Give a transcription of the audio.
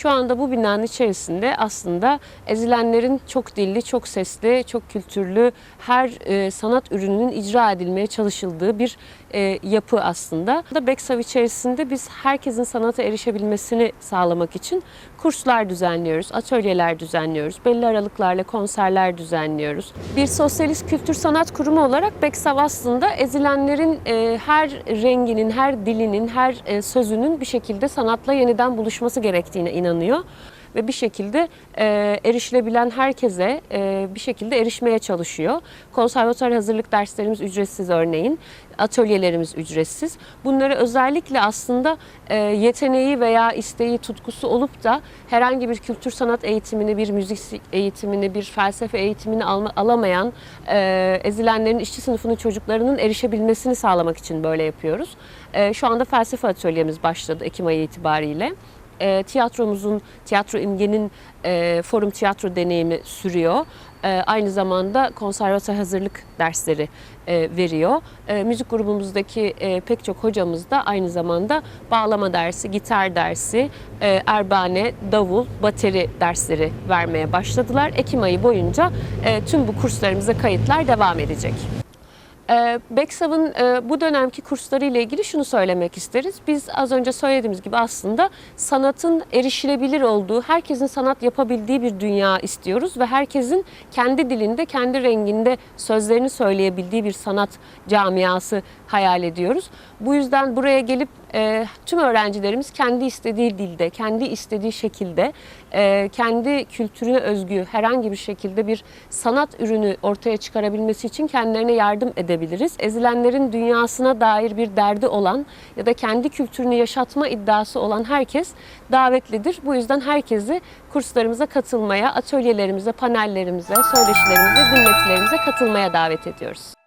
Şu anda bu binanın içerisinde aslında ezilenlerin çok dilli, çok sesli, çok kültürlü her e, sanat ürününün icra edilmeye çalışıldığı bir e, yapı aslında. Da Beksav içerisinde biz herkesin sanata erişebilmesini sağlamak için kurslar düzenliyoruz, atölyeler düzenliyoruz, belli aralıklarla konserler düzenliyoruz. Bir sosyalist kültür sanat kurumu olarak Beksav aslında ezilenlerin e, her renginin, her dilinin, her e, sözünün bir şekilde sanatla yeniden buluşması gerektiğine inanıyor ve bir şekilde e, erişilebilen herkese e, bir şekilde erişmeye çalışıyor. Konservatuar hazırlık derslerimiz ücretsiz örneğin, atölyelerimiz ücretsiz. Bunları özellikle aslında e, yeteneği veya isteği, tutkusu olup da herhangi bir kültür sanat eğitimini, bir müzik eğitimini, bir felsefe eğitimini alma, alamayan e, ezilenlerin işçi sınıfının çocuklarının erişebilmesini sağlamak için böyle yapıyoruz. E, şu anda felsefe atölyemiz başladı Ekim ayı itibariyle e, tiyatromuzun, tiyatro imgenin e, forum tiyatro deneyimi sürüyor. E, aynı zamanda konservatuar hazırlık dersleri e, veriyor. E, müzik grubumuzdaki e, pek çok hocamız da aynı zamanda bağlama dersi, gitar dersi, e, erbane, davul, bateri dersleri vermeye başladılar. Ekim ayı boyunca e, tüm bu kurslarımıza kayıtlar devam edecek. Ee, Beksav'ın e, bu dönemki kursları ile ilgili şunu söylemek isteriz. Biz az önce söylediğimiz gibi aslında sanatın erişilebilir olduğu, herkesin sanat yapabildiği bir dünya istiyoruz ve herkesin kendi dilinde, kendi renginde sözlerini söyleyebildiği bir sanat camiası hayal ediyoruz. Bu yüzden buraya gelip e, tüm öğrencilerimiz kendi istediği dilde, kendi istediği şekilde, e, kendi kültürüne özgü herhangi bir şekilde bir sanat ürünü ortaya çıkarabilmesi için kendilerine yardım edebiliriz. Ezilenlerin dünyasına dair bir derdi olan ya da kendi kültürünü yaşatma iddiası olan herkes davetlidir. Bu yüzden herkesi kurslarımıza katılmaya, atölyelerimize, panellerimize, söyleşilerimize, dinletilerimize katılmaya davet ediyoruz.